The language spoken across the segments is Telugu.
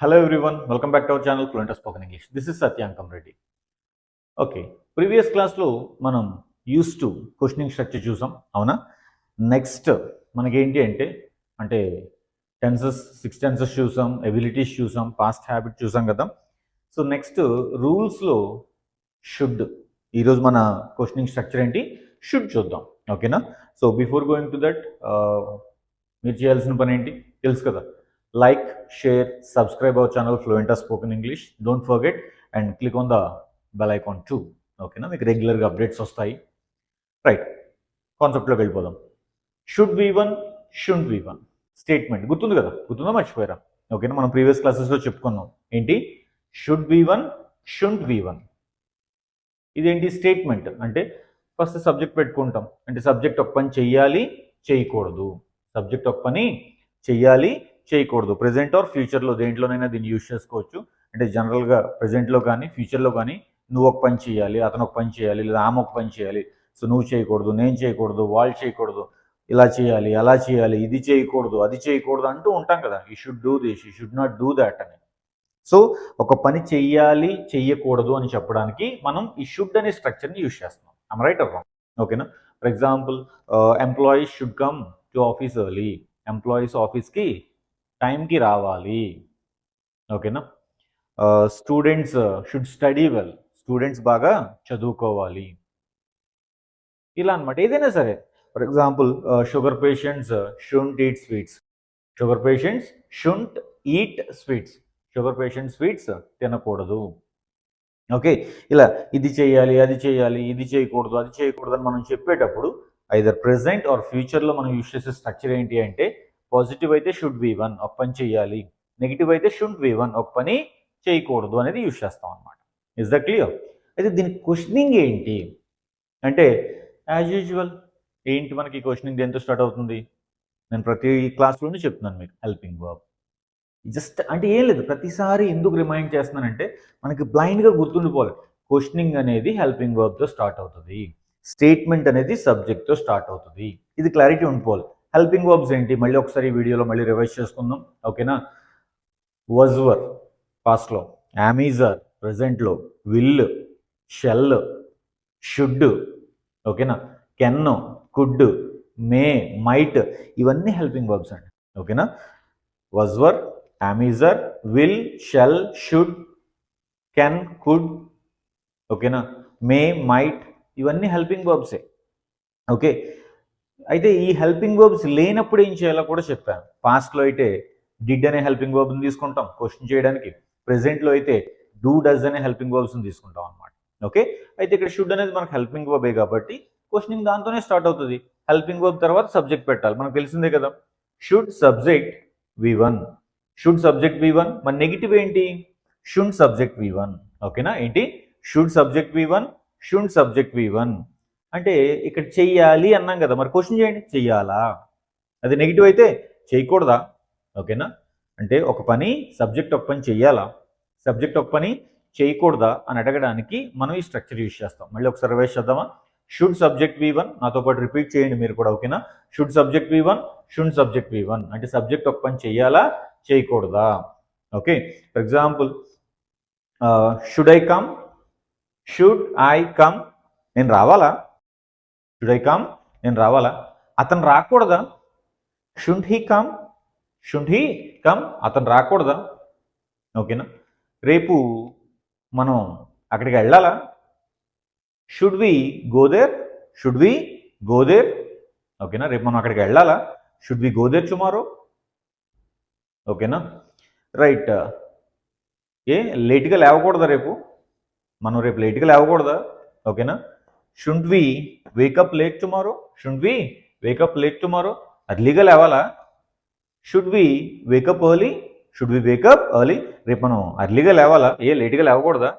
Hello everyone welcome back to our channel Fluent spoken English this is Satyankam Reddy okay previous క్లాస్లో మనం యూస్ టు క్వశ్చనింగ్ స్ట్రక్చర్ చూసాం అవునా నెక్స్ట్ మనకేంటి అంటే అంటే టెన్సెస్ సిక్స్ టెన్సెస్ చూసాం ఎబిలిటీస్ చూసాం పాస్ట్ హ్యాబిట్ చూసాం కదా సో నెక్స్ట్ రూల్స్లో షుడ్ ఈరోజు మన క్వశ్చనింగ్ స్ట్రక్చర్ ఏంటి షుడ్ చూద్దాం ఓకేనా so before going to that మీరు చేయాల్సిన పని ఏంటి? తెలుసు కదా. Like share subscribe our channel fluent spoken English don't forget and click on the bell icon too ఓకేనా మీకు రెగ్యులర్గా అప్డేట్స్ వస్తాయి. రైట్ కాన్సెప్ట్లోకి వెళ్ళిపోదాం. Should V one should V one statement గుర్తుంది కదా? గుర్తుందా? మర్చిపోయారా? ఓకేనా మనం ప్రీవియస్ క్లాసెస్లో చెప్పుకున్నాం. ఏంటి? Should V one should V one ఇదేంటి? స్టేట్మెంట్ అంటే ఫస్ట్ సబ్జెక్ట్ పెట్టుకుంటాం. అంటే సబ్జెక్ట్ ఒక పని చెయ్యాలి చేయకూడదు. సబ్జెక్ట్ ఒక పని చెయ్యాలి చేయకూడదు. ప్రజెంట్ ఆర్ ఫ్యూచర్లో దేంట్లోనైనా దీన్ని యూజ్ చేసుకోవచ్చు. అంటే జనరల్గా ప్రజెంట్లో కానీ ఫ్యూచర్లో కానీ నువ్వు ఒక పని చేయాలి అతను ఒక పని చేయాలి లేదా ఆమె ఒక పని చేయాలి. సో నువ్వు చేయకూడదు నేను చేయకూడదు వాళ్ళు చేయకూడదు. ఇలా చేయాలి అలా చేయాలి ఇది చేయకూడదు అది చేయకూడదు అంటూ ఉంటాం కదా. ఈ should do this you should not do that అని. సో ఒక పని చెయ్యాలి చెయ్యకూడదు అని చెప్పడానికి మనం ఈ షుడ్ అనే స్ట్రక్చర్ని యూజ్ చేస్తున్నాం. ఐమ్ రైట్ అవ్వం ఓకేనా for example employees should come to office early employees ఆఫీస్కి టైంకి రావాలి. ఓకేనా? Students should study well students బాగా చదువుకోవాలి. ఇలా అనమాట ఏదైనా సరే for example sugar patients shouldn't eat sweets sugar patients shouldn't eat sweets sugar patient sweets తినకూడదు. ఓకే ఇలా ఇది చేయాలి అది చేయాలి ఇది చేయకూడదు అది చేయకూడదు అని మనం చెప్పేటప్పుడు ఐదర్ ప్రెసెంట్ ఆర్ ఫ్యూచర్లో మనం యూస్ చేసే స్ట్రక్చర్ ఏంటి అంటే పాజిటివ్ అయితే షుడ్ వి వన్ ఒక పని చేయాలి నెగిటివ్ అయితే షుడ్ వి వన్ ఒక పని చేయకూడదు అనేది యూజ్ చేస్తాం అనమాట ఇస్ ద క్లియర్ అయితే దీని క్వశ్చనింగ్ ఏంటి? అంటే యాజ్ యూజువల్ ఏంటి మనకి క్వశ్చనింగ్ దేంతో స్టార్ట్ అవుతుంది? నేను ప్రతి క్లాస్లోనే చెప్తున్నాను మీకు హెల్పింగ్ వర్బ్ జస్ట్ అంటే ఏం లేదు ప్రతిసారి ఎందుకు రిమైండ్ చేస్తున్నానంటే మనకి బ్లైండ్గా గుర్తుండిపోవాలి. క్వశ్చనింగ్ అనేది హెల్పింగ్ వర్బ్తో స్టార్ట్ అవుతుంది. స్టేట్మెంట్ అనేది సబ్జెక్ట్తో స్టార్ట్ అవుతుంది. ఇది క్లారిటీ ఉండిపోవాలి. హెల్పింగ్ వర్బ్స్ ఏంటి? మళ్ళీ ఒకసారి ఈ వీడియోలో మళ్ళీ రివైజ్ చేసుకుందాం. ఓకేనా? వజ్వర్ పాస్ట్లో యామీజర్ ప్రజెంట్లో విల్ షెల్ షుడ్ ఓకేనా? కెన్ కుడ్ మే మైట్ ఇవన్నీ హెల్పింగ్ వర్బ్స్ అండి. ఓకేనా? Was were am is are will shall should can could ఓకేనా? మే మైట్ ఇవన్నీ హెల్పింగ్ వర్బ్సే ఓకే? అయితే ఈ హెల్పింగ్ వర్బ్స్ లేనప్పుడు ఏం చేయాలో కూడా చెప్పాను. పాస్ట్లో అయితే డిడ్ అనే హెల్పింగ్ వర్బ్ని తీసుకుంటాం క్వశ్చన్ చేయడానికి. ప్రెసెంట్లో అయితే డూ డస్ అనే హెల్పింగ్ వర్బ్స్ని తీసుకుంటాం అనమాట ఓకే అయితే ఇక్కడ షుడ్ అనేది మనకు హెల్పింగ్ వర్బే కాబట్టి క్వశ్చనింగ్ దాంతోనే స్టార్ట్ అవుతుంది. హెల్పింగ్ వర్బ్ తర్వాత సబ్జెక్ట్ పెట్టాలి. మనకు తెలిసిందే కదా. Should subject V one should subject V one మన నెగిటివ్ ఏంటి? షుడ్ సబ్జెక్ట్ వి వన్ ఓకేనా ఏంటి? Should subject V one should subject V one అంటే ఇక్కడ చెయ్యాలి అన్నాం కదా మరి క్వశ్చన్ చేయండి. చెయ్యాలా? అది నెగిటివ్ అయితే చేయకూడదా? ఓకేనా? అంటే ఒక పని సబ్జెక్ట్ ఒక పని చెయ్యాలా? సబ్జెక్ట్ ఒక పని చేయకూడదా అని అడగడానికి మనం ఈ స్ట్రక్చర్ యూజ్ చేస్తాం. మళ్ళీ ఒకసారి రివైజ్ చేద్దామా? షుడ్ సబ్జెక్ట్ వి వన్ నాతో పాటు రిపీట్ చేయండి మీరు కూడా ఓకేనా? Should subject V one should subject V one అంటే సబ్జెక్ట్ ఒక పని చెయ్యాలా? చేయకూడదా? Okay? For example should I come should I come నేను రావాలా? షుడ్ ఐ కమ్ నేను రావాలా? అతను రాకూడదా? Should he come should he come అతను రాకూడదా? ఓకేనా? రేపు మనం అక్కడికి వెళ్ళాలా? Should we go there should we go there ఓకేనా? రేపు మనం అక్కడికి వెళ్ళాలా? Should we go there tomorrow ఓకేనా? రైట్ ఏ లేట్గా లేవకూడదా రేపు? మనం రేపు లేట్గా లేవకూడదా? ఓకేనా? Should we wake up late tomorrow should we wake up late tomorrow అర్లీగా లేవాలా? Should we wake up early should we wake up early రేపు మనం అర్లీగా లేవాలా? ఏ లేట్గా లేవకూడదా?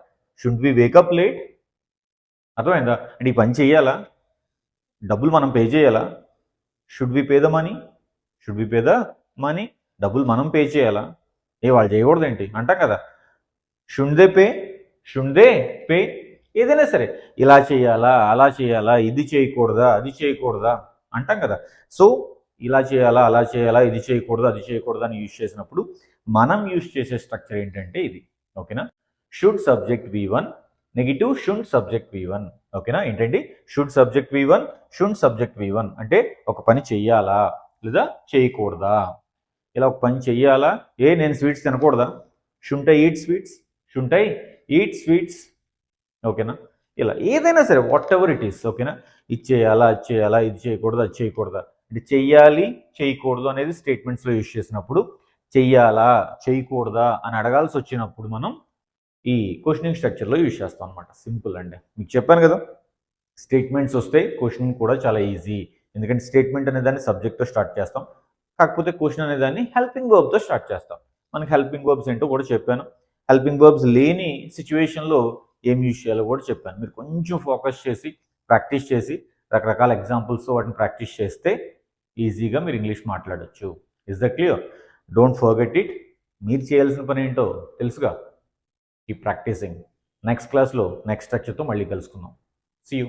Should we wake up late అర్థమైందా? అంటే ఈ పని చేయాలా డబ్బులు మనం పే చేయాలా? Should we pay the money should we pay the money డబ్బులు మనం పే చేయాలా? ఏ వాళ్ళు చేయకూడదు ఏంటి అంటాం కదా. Should they pay should they pay ఏదైనా సరే ఇలా చేయాలా అలా చేయాలా ఇది చేయకూడదా అది చేయకూడదా అంటాం కదా. సో ఇలా చేయాలా అలా చేయాలా ఇది చేయకూడదు అది చేయకూడదు అని యూజ్ చేసినప్పుడు మనం యూజ్ చేసే స్ట్రక్చర్ ఏంటంటే ఇది. ఓకేనా? Should subject V one negative should subject V one. ఓకేనా? ఏంటండి? Should subject V one should subject V one. అంటే ఒక పని చెయ్యాలా లేదా చేయకూడదా? ఇలా ఒక పని చెయ్యాలా? ఏ నేను sweets తినకూడదా? Shouldn't I eat sweets? Shouldn't I eat sweets? ఓకేనా? ఇలా ఏదైనా సరే వాట్ ఎవర్ ఇట్ ఈస్ ఓకేనా? ఇది చేయాలా అది చేయాలా ఇది చేయకూడదు అది చేయకూడదా? అంటే చెయ్యాలి చేయకూడదు అనేది స్టేట్మెంట్స్లో యూజ్ చేసినప్పుడు చెయ్యాలా చేయకూడదా అని అడగాల్సి వచ్చినప్పుడు మనం ఈ క్వశ్చనింగ్ స్ట్రక్చర్లో యూజ్ చేస్తాం అనమాట సింపుల్ అండి. మీకు చెప్పాను కదా? స్టేట్మెంట్స్ వస్తే క్వశ్చనింగ్ కూడా చాలా ఈజీ ఎందుకంటే స్టేట్మెంట్ అనే దాన్ని సబ్జెక్ట్తో స్టార్ట్ చేస్తాం. కాకపోతే క్వశ్చన్ అనే దాన్ని హెల్పింగ్ వర్బ్తో స్టార్ట్ చేస్తాం. మనకి హెల్పింగ్ వర్బ్స్ ఏంటో కూడా చెప్పాను. హెల్పింగ్ వర్బ్స్ లేని సిచ్యువేషన్లో ఏం యూజ్ చేయాలో కూడా చెప్పాను. మీరు కొంచెం ఫోకస్ చేసి ప్రాక్టీస్ చేసి రకరకాల ఎగ్జాంపుల్స్ వాటిని ప్రాక్టీస్ చేస్తే ఈజీగా మీరు ఇంగ్లీష్ మాట్లాడొచ్చు. Is the clear don't forget it మీరు చేయాల్సిన పని ఏంటో తెలుసుగా? ఈ ప్రాక్టీసింగ్ నెక్స్ట్ క్లాస్లో నెక్స్ట్ స్ట్రక్చర్తో మళ్ళీ కలుసుకుందాం. See you